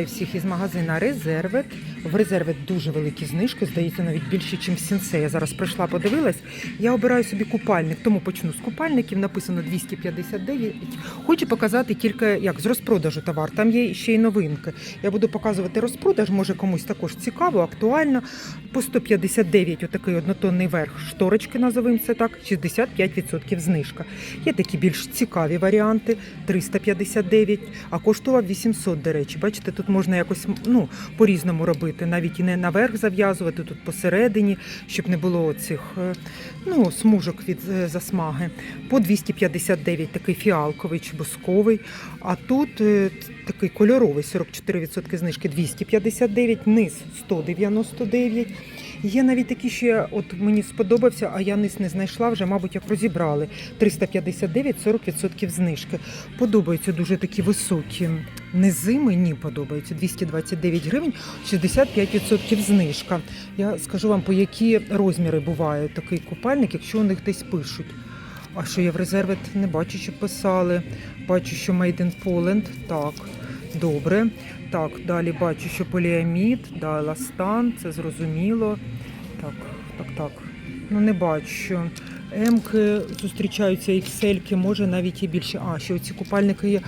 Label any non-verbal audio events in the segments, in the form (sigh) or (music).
Всіх із магазина Резервет. В Резервет дуже великі знижки, здається, навіть більше, ніж в Сінсе. Я зараз прийшла, подивилась. Я обираю собі купальник, тому почну з купальників. Написано 259. Хочу показати тільки як з розпродажу товар. Там є ще й новинки. Я буду показувати розпродаж, може комусь також цікаво, актуально. По 159 отакий однотонний верх шторочки, назовемо це так, 65% знижка. Є такі більш цікаві варіанти, 359, а коштував 800, до речі. Бачите, тут можна якось ну, по-різному робити, навіть і не наверх зав'язувати, тут посередині, щоб не було цих е, ну, смужок від е, засмаги. По 259 такий фіалковий чи бусковий, а тут е, такий кольоровий 44% знижки 259, низ 199. Є навіть такі, я, от мені сподобався, а я низ не знайшла вже, мабуть, як розібрали. 359, 40% знижки. Подобаються дуже такі високі низи. Мені подобаються 229 гривень, 65% знижка. Я скажу вам, по які розміри буває такий купальник, якщо у них десь пишуть. А що я в резерві не бачу, що писали. Бачу, що Made in Poland. Так, добре. Так, далі бачу, що поліамід, да, еластан, це зрозуміло. Так, так, так. Ну не бачу. М-ки зустрічаються іксельки, може навіть і більше. А, ще оці купальники є.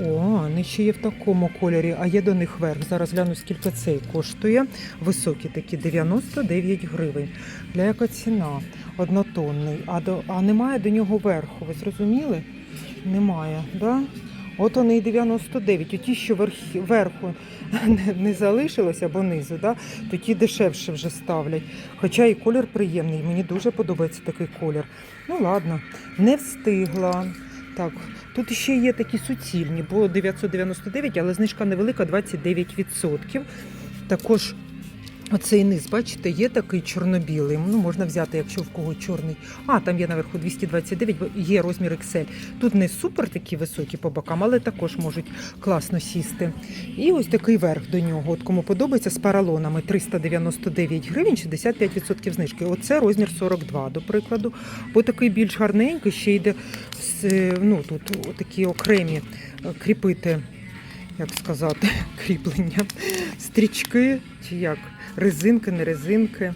О, вони ще є в такому кольорі, а є до них верх. Зараз гляну, скільки цей коштує. Високі такі 99 гривень. Для яка ціна? Однотонний. А, до, а немає до нього верху. Ви зрозуміли? Немає, да? От вони і 99. Оті, що верхи, верху (laughs) не, не залишилось або низу, да? то ті дешевше вже ставлять. Хоча і колір приємний, мені дуже подобається такий колір. Ну ладно, не встигла. Так, тут ще є такі суцільні, було 999, але знижка невелика 29%. Також оцей низ, бачите, є такий чорно-білий. Ну, можна взяти, якщо в кого чорний. А, там є наверху 229, бо є розмір XL. Тут не супер такі високі по бокам, але також можуть класно сісти. І ось такий верх до нього. От кому подобається з паралонами 399 гривень, 65% знижки. Оце розмір 42, до прикладу. Бо такий більш гарненький, ще йде з, ну, тут такі окремі е, кріпити, як сказати, (laughs) кріплення, стрічки чи як, резинки, не резинки.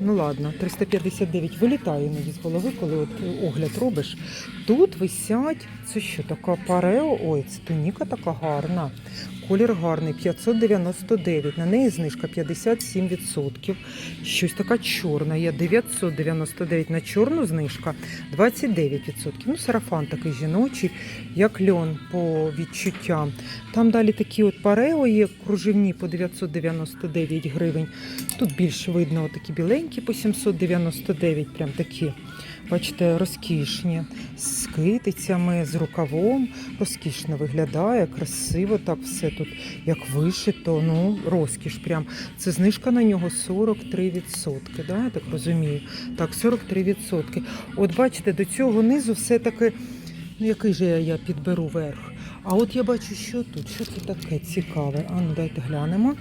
Ну ладно, 359 вилітає іноді з голови, коли от огляд робиш. Тут висять, це що, така парео? Ой, це туніка така гарна. Колір гарний, 599. На неї знижка 57%. Щось така чорна. Є 999 на чорну знижка, 29%. Ну, сарафан такий жіночий, як льон по відчуттям. Там далі такі от парео є кружевні по 999 гривень. Тут більш видно такі біленькі по 799, прям такі. Бачите, розкішні з китицями, з рукавом. Розкішно виглядає, красиво так все тут як вишито. Ну, розкіш. Прям це знижка на нього 43%. Да, я так розумію. Так, 43%. От бачите, до цього низу все-таки, ну який же я, я підберу верх. А от я бачу, що тут, що це таке цікаве. А ну дайте глянемо.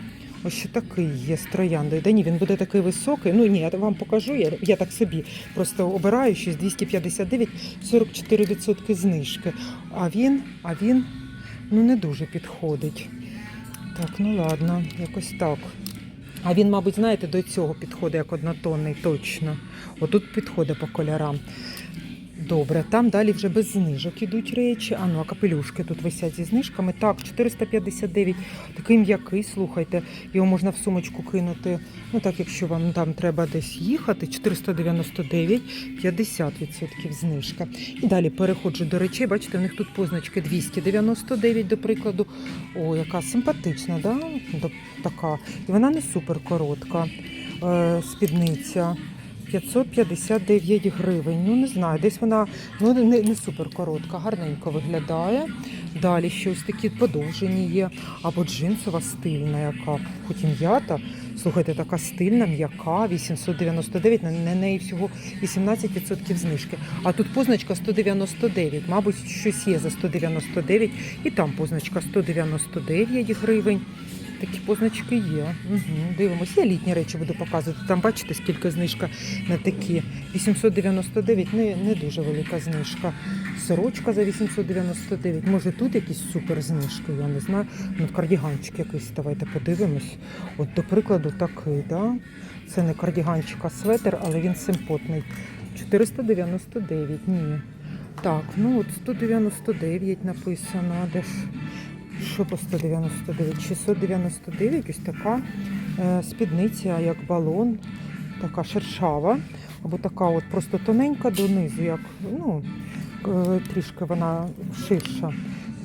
Ось що такий є з трояндою. Да ні, він буде такий високий. Ну ні, я вам покажу. Я, я так собі просто обираю щось 259, 44% знижки. А він, а він ну не дуже підходить. Так, ну ладно, якось так. А він, мабуть, знаєте, до цього підходить як однотонний, точно. Отут підходить по кольорам. Добре, там далі вже без знижок ідуть речі. А ну, а капелюшки тут висять зі знижками. Так, 459. Такий м'який, слухайте, його можна в сумочку кинути. Ну так, якщо вам там треба десь їхати, 499, 50% знижка. І далі переходжу до речей. Бачите, у них тут позначки 299, до прикладу. О, яка симпатична, да? Така. І вона не супер коротка. Е, спідниця. 559 гривень. Ну не знаю, десь вона ну не, не супер коротка, гарненько виглядає. Далі щось такі подовжені є. Або джинсова стильна, яка хоч і м'ята. Слухайте, така стильна, м'яка, 899, на неї всього 18% знижки. А тут позначка 199, мабуть, щось є за 199, і там позначка 199 гривень. Такі позначки є. Угу, дивимося. Я літні речі буду показувати. Там бачите, скільки знижка на такі. 899, не, не дуже велика знижка. Сорочка за 899. Може тут якісь супер знижки, я не знаю. Ну, кардіганчик якийсь, давайте подивимось. От, до прикладу, такий, да? Це не кардіганчик, а светр, але він симпотний. 499, ні. Так, ну от 199 написано, де ж? Що по 199? 699, ось така е, спідниця, як балон, така шершава, або така от просто тоненька донизу, як ну, трішки вона ширша.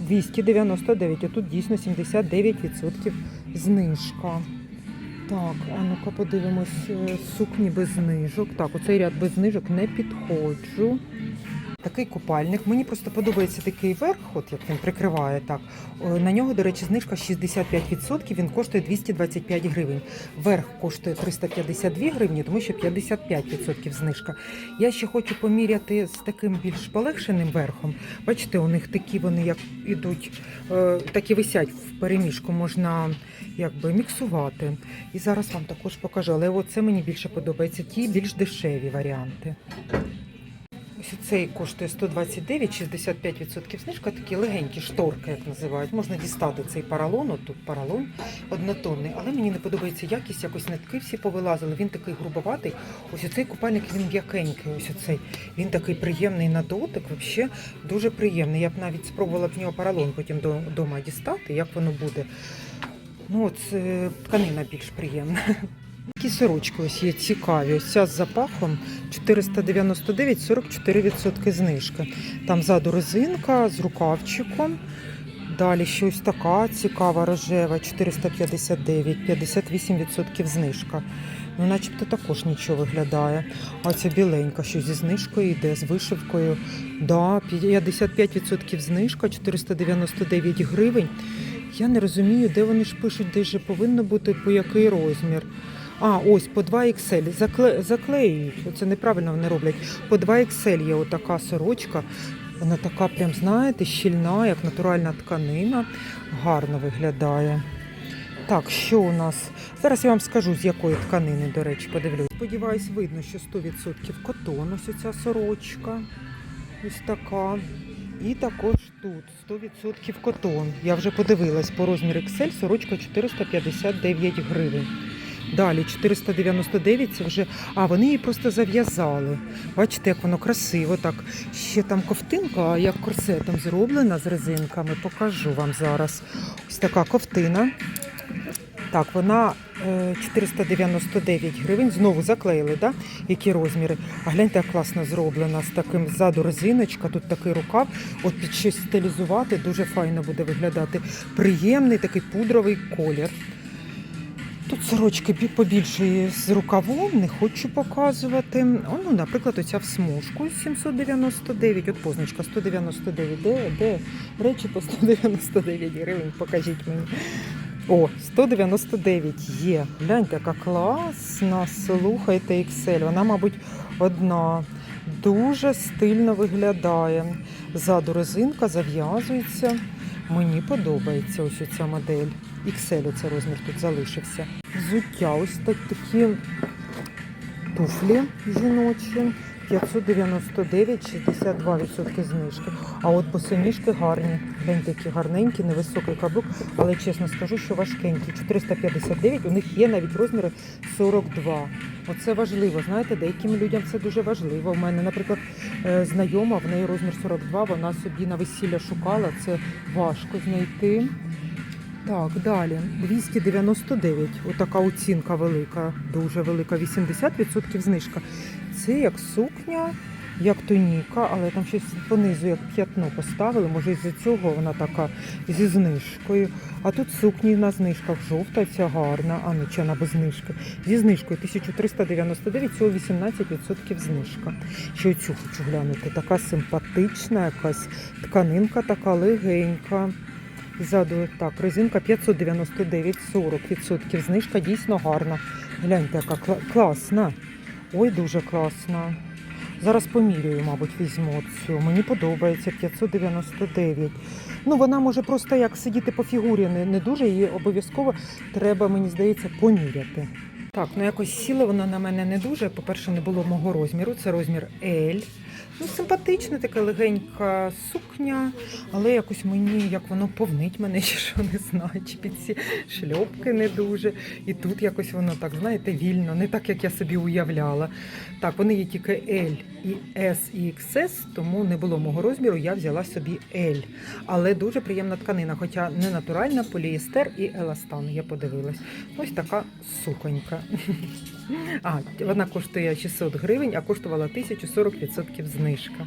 299, а тут дійсно 79% знижка. Так, а ну-ка подивимось, е, сукні без знижок. Так, оцей ряд без знижок не підходжу. Такий купальник. Мені просто подобається такий верх, от як він прикриває так. На нього, до речі, знижка 65%, він коштує 225 гривень. Верх коштує 352 гривні, тому що 55% знижка. Я ще хочу поміряти з таким більш полегшеним верхом. Бачите, у них такі вони як ідуть, е, такі висять в переміжку, можна якби міксувати. І зараз вам також покажу. Але оце мені більше подобається. Ті більш дешеві варіанти. Цей коштує 129, 65% знижка, такі легенькі шторки, як називають. Можна дістати цей паралон, от тут паралон однотонний, але мені не подобається якість, якось нитки всі повилазили. Він такий грубоватий. Ось оцей купальник він м'якенький. Ось оцей. Він такий приємний на дотик, взагалі дуже приємний. Я б навіть спробувала в нього паралон потім до- дома дістати, як воно буде. Ну, от е, тканина більш приємна. Такі сорочки ось є цікаві. Ось ця з запахом 499, 44% знижки. Там ззаду резинка з рукавчиком. Далі ще ось така цікава рожева 459, 58% знижка. Ну, начебто також нічого виглядає. А ця біленька, що зі знижкою йде, з вишивкою. Да, 55% знижка, 499 гривень. Я не розумію, де вони ж пишуть, де ж повинно бути по який розмір. А, ось по 2 XL. Закле... Заклеюють. Оце неправильно вони роблять. По 2 XL є отака сорочка. Вона така, прям, знаєте, щільна, як натуральна тканина. Гарно виглядає. Так, що у нас? Зараз я вам скажу, з якої тканини, до речі, подивлюсь. Сподіваюсь, видно, що 100% котон, ось ця сорочка. Ось така. І також тут 100% котон. Я вже подивилась по розміру XL, сорочка 459 гривень. Далі 499 це вже. А, вони її просто зав'язали. Бачите, як воно красиво. Так. Ще там ковтинка, як корсетом зроблена з резинками. Покажу вам зараз. Ось така ковтина. Так, вона е, 499 гривень. Знову заклеїли, да? які розміри. А гляньте, як класно зроблена з таким ззаду резиночка, тут такий рукав. От під щось стилізувати дуже файно буде виглядати. Приємний такий пудровий колір. Тут сорочки бі- побільшої з рукавом, не хочу показувати. О, ну, наприклад, оця в смужку 799, от позначка 199. Де, де речі по 199 гривень, покажіть мені. О, 199 є. Гляньте, яка класна. Слухайте Excel. Вона, мабуть, одна. Дуже стильно виглядає. Ззаду резинка зав'язується. Мені подобається ось ця модель. XL оце розмір тут залишився. Взуття, ось так, такі туфлі жіночі. 599, 62% знижки. А от босоніжки гарні. Гляньте, які гарненькі, невисокий каблук, але чесно скажу, що важкенькі. 459, у них є навіть розміри 42. Оце важливо. Знаєте, деяким людям це дуже важливо. У мене, наприклад, е, знайома, в неї розмір 42, вона собі на весілля шукала, це важко знайти. Так, далі 299. Отака оцінка велика, дуже велика. 80% знижка. Це як сукня, як тоніка, але там щось понизу, як п'ятно поставили. Може, із-за цього вона така зі знижкою. А тут сукні на знижках. Жовта, ця гарна, а не чи вона без знижки. Зі знижкою 1399, цього 18% знижка. Ще оцю хочу глянути. Така симпатична, якась тканинка така легенька. Ззаду так, резинка 599, 40% знижка дійсно гарна. Гляньте, яка кла- класна. Ой, дуже класна. Зараз поміряю, мабуть, візьму цю. Мені подобається 599. Ну, вона може просто як сидіти по фігурі не, не дуже, її обов'язково треба, мені здається, поміряти. Так, ну якось сіла вона на мене не дуже. По-перше, не було мого розміру. Це розмір L. Ну, симпатична, така легенька сукня, але якось мені як воно повнить мене, (laughs) що не знаю, чи під ці шльопки не дуже. І тут якось воно так, знаєте, вільно, не так, як я собі уявляла. Так, вони є тільки L і S і XS, тому не було мого розміру, я взяла собі L. Але дуже приємна тканина, хоча не натуральна, поліестер і еластан. Я подивилась. Ось така сухонька. (laughs) А, вона коштує 600 гривень, а коштувала 1040% знижка.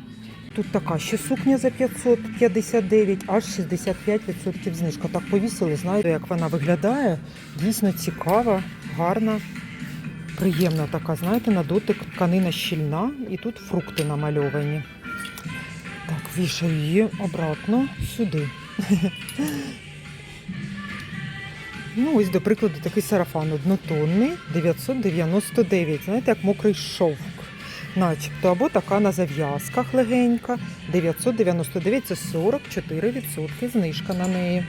Тут така ще сукня за 559, аж 65% знижка. Так повісили, знаєте, як вона виглядає. Дійсно цікава, гарна, приємна така, знаєте, на дотик тканина щільна і тут фрукти намальовані. Так, вішаю її обратно сюди. Ну, ось, до прикладу, такий сарафан однотонний, 999. Знаєте, як мокрий шовк. Начебто, або така на зав'язках легенька. 999 це 44% знижка на неї.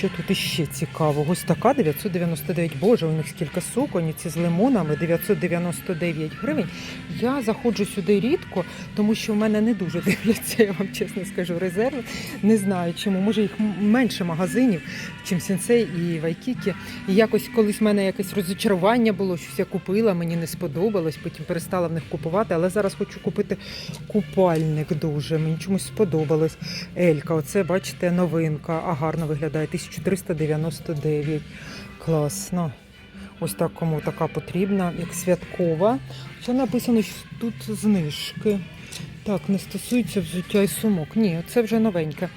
Що тут іще цікаво? Ось така 999. Боже, у них скільки суконь, ці з лимонами 999 гривень. Я заходжу сюди рідко, тому що в мене не дуже (laughs) дивляться, я вам чесно скажу, резерви. Не знаю чому. Може їх менше магазинів, чим Сінсей і Вайкікі. І якось колись в мене якесь розочарування було, щось я купила, мені не сподобалось, потім перестала в них купувати. Але зараз хочу купити купальник дуже. Мені чомусь сподобалось. Елька, оце бачите, новинка, а гарно виглядає. 1399. Класно. Ось так кому така потрібна, як святкова. Що написано, що тут знижки. Так, не стосується взуття і сумок. Ні, це вже новеньке.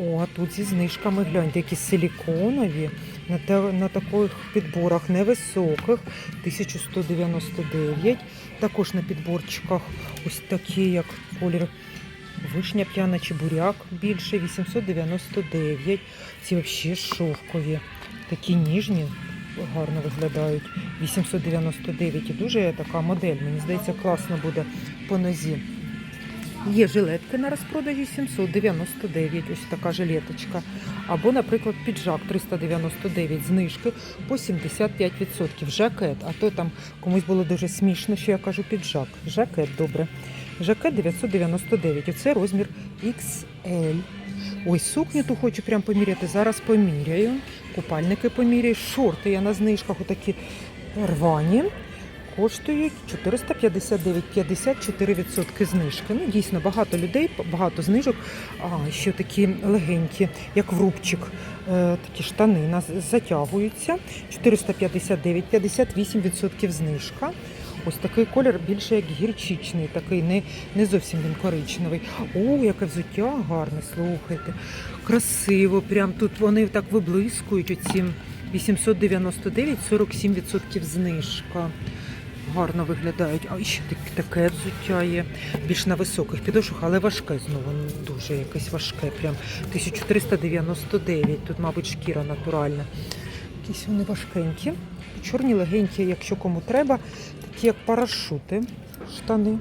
О, а тут зі знижками гляньте, які силіконові на, те, на таких підборах невисоких 1199. Також на підборчиках ось такі, як колір вишня п'яна чи буряк більше 899. Ці взагалі шовкові, такі ніжні, гарно виглядають. 899 і дуже така модель. Мені здається, класно буде по нозі. Є жилетки на розпродажі 799, ось така жилеточка. Або, наприклад, піджак 399 знижки по 75%. Жакет, а то там комусь було дуже смішно, що я кажу піджак. Жакет добре. Жакет 999, оце розмір XL. Ось сукню ту хочу прям поміряти. Зараз поміряю. Купальники поміряю. Шорти я на знижках отакі рвані. Коштують 459, 54% знижки. Ну, дійсно, багато людей, багато знижок. А, ще такі легенькі, як в рубчик. Е, такі штани нас затягуються. 459, 58% знижка. Ось такий колір більше як гірчичний, такий не, не зовсім він коричневий. О, яке взуття гарне, слухайте. Красиво, прям тут вони так виблискують. Оці 899, 47% знижка. Гарно виглядають. А ще так- таке взуття є. Більш на високих підошвах, але важке знову. Дуже якесь важке. Прям 1399. Тут, мабуть, шкіра натуральна. Якісь вони важкенькі. Чорні легенькі, якщо кому треба, такі як парашути, штани.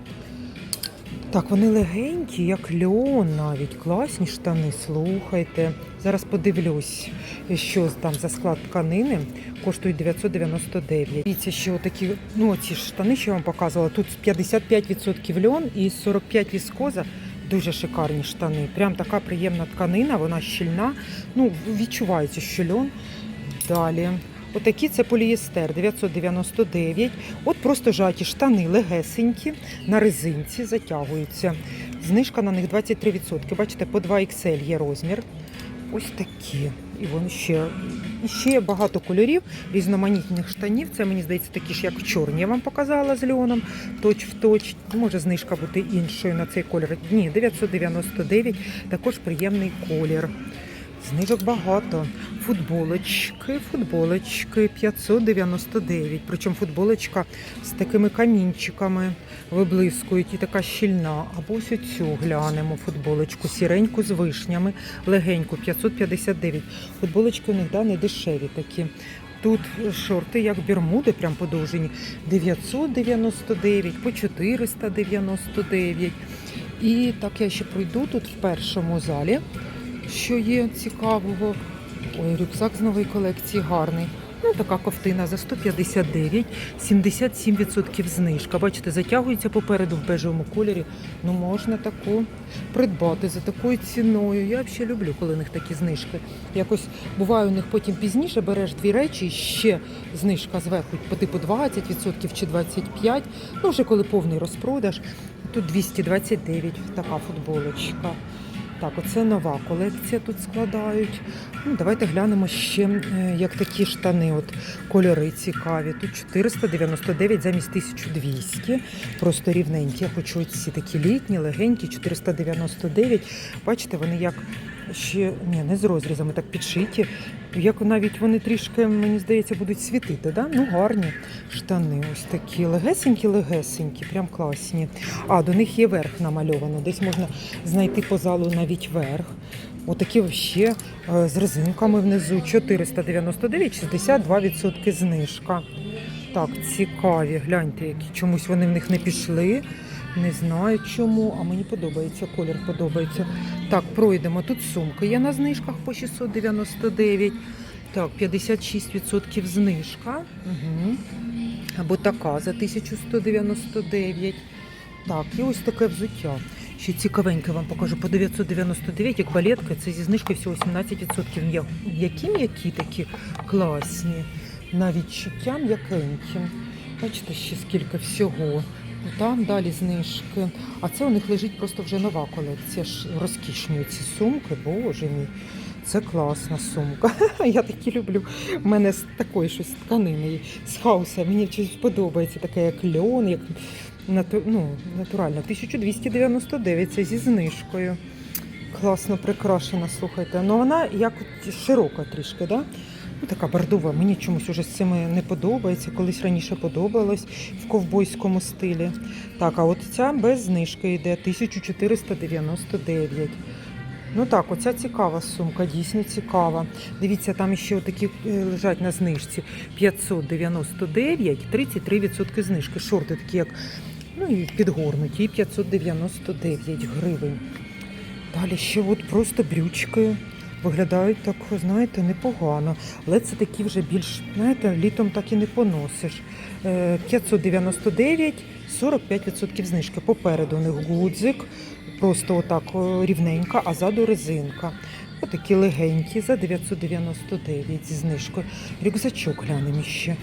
Так, вони легенькі, як льон навіть. Класні штани, слухайте. Зараз подивлюсь, що там за склад тканини. Коштують 999. Дивіться, що такі, ну ці штани, що я вам показувала, тут 55% льон і 45% віскоза. Дуже шикарні штани. Прям така приємна тканина, вона щільна. Ну, відчувається, що льон. Далі. Отакі це полієстер 999. От просто жаті штани легесенькі, на резинці затягуються. Знижка на них 23%. Бачите, по 2 XL є розмір. Ось такі. І вони ще, і ще багато кольорів різноманітних штанів. Це мені здається такі ж, як чорні. Я вам показала з льоном. Точ в точ. Може знижка бути іншою на цей колір. Ні, 999. Також приємний колір. Знижок багато. Футболочки, футболочки 599. Причому футболочка з такими камінчиками виблискують і така щільна. Або ось оцю глянемо футболочку, сіреньку з вишнями, легеньку 559. Футболочки у них да, не дешеві такі. Тут шорти, як бермуди, прям подовжені. 999 по 499. І так я ще пройду тут в першому залі, що є цікавого. Ой, рюкзак з нової колекції гарний. Ну, така ковтина за 159, 77% знижка. Бачите, затягується попереду в бежевому кольорі. Ну, можна таку придбати за такою ціною. Я взагалі люблю, коли у них такі знижки. Якось буває у них потім пізніше береш дві речі, і ще знижка зверху по типу 20% чи 25%. Ну, вже коли повний розпродаж. Тут 229 така футболочка. Так, оце нова колекція тут складають. Ну, давайте глянемо ще, е, як такі штани. От кольори цікаві. Тут 499 замість 1200. Просто рівненькі. Я хочу ці такі літні, легенькі, 499. Бачите, вони як ще ні, не з розрізами, так підшиті. Як навіть вони трішки, мені здається, будуть світити. Да? Ну, гарні штани. Ось такі легесенькі, легесенькі, прям класні. А, до них є верх намальовано. Десь можна знайти по залу навіть верх. Отакі ще е, з резинками внизу 499, 62% знижка. Так, цікаві. Гляньте, які чомусь вони в них не пішли. Не знаю чому, а мені подобається, колір подобається. Так, пройдемо. Тут сумки є на знижках по 699. Так, 56% знижка. Угу. Або така за 1199. Так, і ось таке взуття. Ще цікавеньке вам покажу по 999, як балетка, це зі знижкою всього 17%. Які м'які такі класні. Навіть чуття м'якеньким. Бачите, ще скільки всього. Там далі знижки. А це у них лежить просто вже нова колекція. ж Розкішні ці сумки, боже мій. Це класна сумка. (laughs) Я такі люблю. У мене з такої щось тканини, з хауса. Мені щось подобається, таке як льон, як нату, ну, натурально. 1299 це зі знижкою. Класно прикрашена, слухайте. Ну вона як широка трішки, да? Така бордова. Мені чомусь уже з цими не подобається. Колись раніше подобалось в ковбойському стилі. Так, а от ця без знижки йде 1499. Ну так, оця цікава сумка, дійсно цікава. Дивіться, там ще такі лежать на знижці 599, 33% знижки. Шорти такі, як ну і підгорнуті, і 599 гривень. Далі ще от просто брючки. Виглядають так, знаєте, непогано. Але це такі вже більш, знаєте, літом так і не поносиш. Е, 599, 45% знижки. Попереду у них гудзик, просто отак рівненька, а ззаду резинка. Отакі легенькі за 999 зі знижкою. Рюкзачок глянемо ще.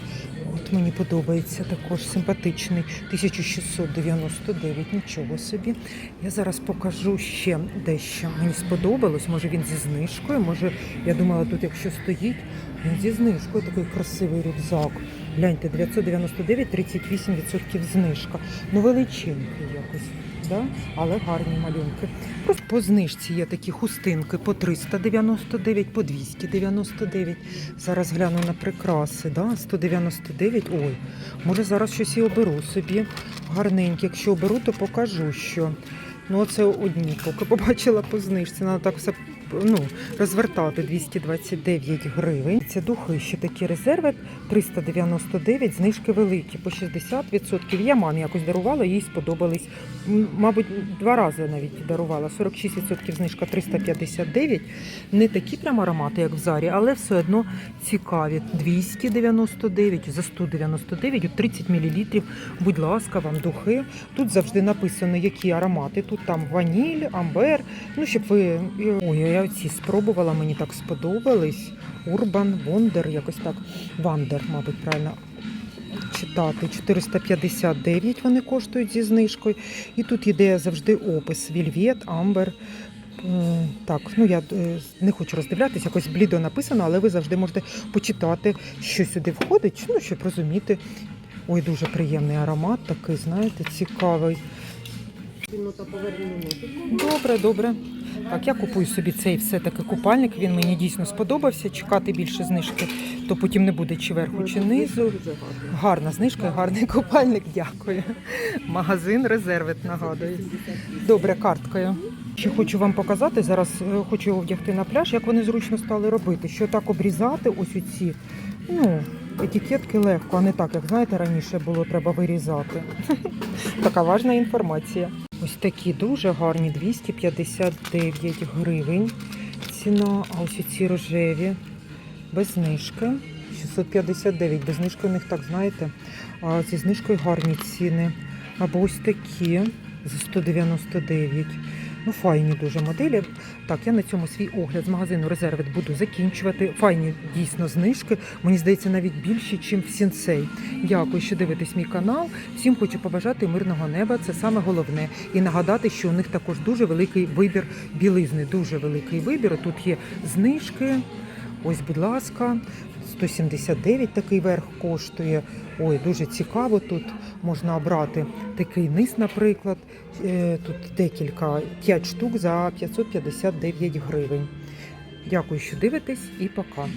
От мені подобається також симпатичний 1699, нічого собі. Я зараз покажу ще дещо. Мені сподобалось, може він зі знижкою, може я думала, тут якщо стоїть, він зі знижкою такий красивий рюкзак. Гляньте, 999, 38% знижка. Ну величинки якось. Да? Але гарні малюнки. Просто по знижці є такі хустинки по 399, по 299. Зараз гляну на прикраси. Да? 199. Ой, може зараз щось і оберу собі. Гарненькі. Якщо оберу, то покажу, що. Ну, це одні, поки побачила по знижці. Треба так все ну, розвертати 229 гривень. Це духи ще такі резерви 399, знижки великі по 60%. Я мамі якось дарувала, їй сподобались. Мабуть, два рази навіть дарувала. 46% знижка 359. Не такі прям аромати, як в Зарі, але все одно цікаві. 299 за 199, 30 мл. Будь ласка, вам духи. Тут завжди написано, які аромати. Тут там ваніль, амбер. Ну, щоб ви. Ой, я ці спробувала, мені так сподобались. Урбан, Вондер, якось так. Вандер, мабуть, правильно читати. 459 вони коштують зі знижкою. І тут іде завжди опис: Вільвет, Амбер. Так, ну я е, не хочу роздивлятися, якось блідо написано, але ви завжди можете почитати, що сюди входить, ну, щоб розуміти. Ой, дуже приємний аромат, такий, знаєте, цікавий. Добре, добре. Так, я купую собі цей все-таки купальник. Він мені дійсно сподобався. Чекати більше знижки, то потім не буде чи верху, чи низу. Гарна знижка, гарний купальник. Дякую. Магазин резервит нагадую. Добре, карткою. Ще хочу вам показати. Зараз е, хочу його вдягти на пляж, як вони зручно стали робити. Що так обрізати, ось оці Ну, етикетки легко, а не так, як знаєте, раніше було, треба вирізати. (laughs) Така важна інформація. Ось такі дуже гарні 259 гривень. Ціна, а ось ці рожеві без знижки. 659 без знижки у них так, знаєте. А зі знижкою гарні ціни. Або ось такі за 199. Ну, файні дуже моделі. Так, я на цьому свій огляд з магазину Резервит буду закінчувати. Файні дійсно знижки. Мені здається, навіть більші, ніж в Сінсей. Дякую, що дивитесь мій канал. Всім хочу побажати мирного неба. Це саме головне. І нагадати, що у них також дуже великий вибір білизни. Дуже великий вибір. Тут є знижки. Ось, будь ласка, 179 такий верх коштує. Ой, дуже цікаво тут. Можна обрати такий низ, наприклад. Е, Тут декілька 5 штук за 559 гривень. Дякую, що дивитесь, і пока.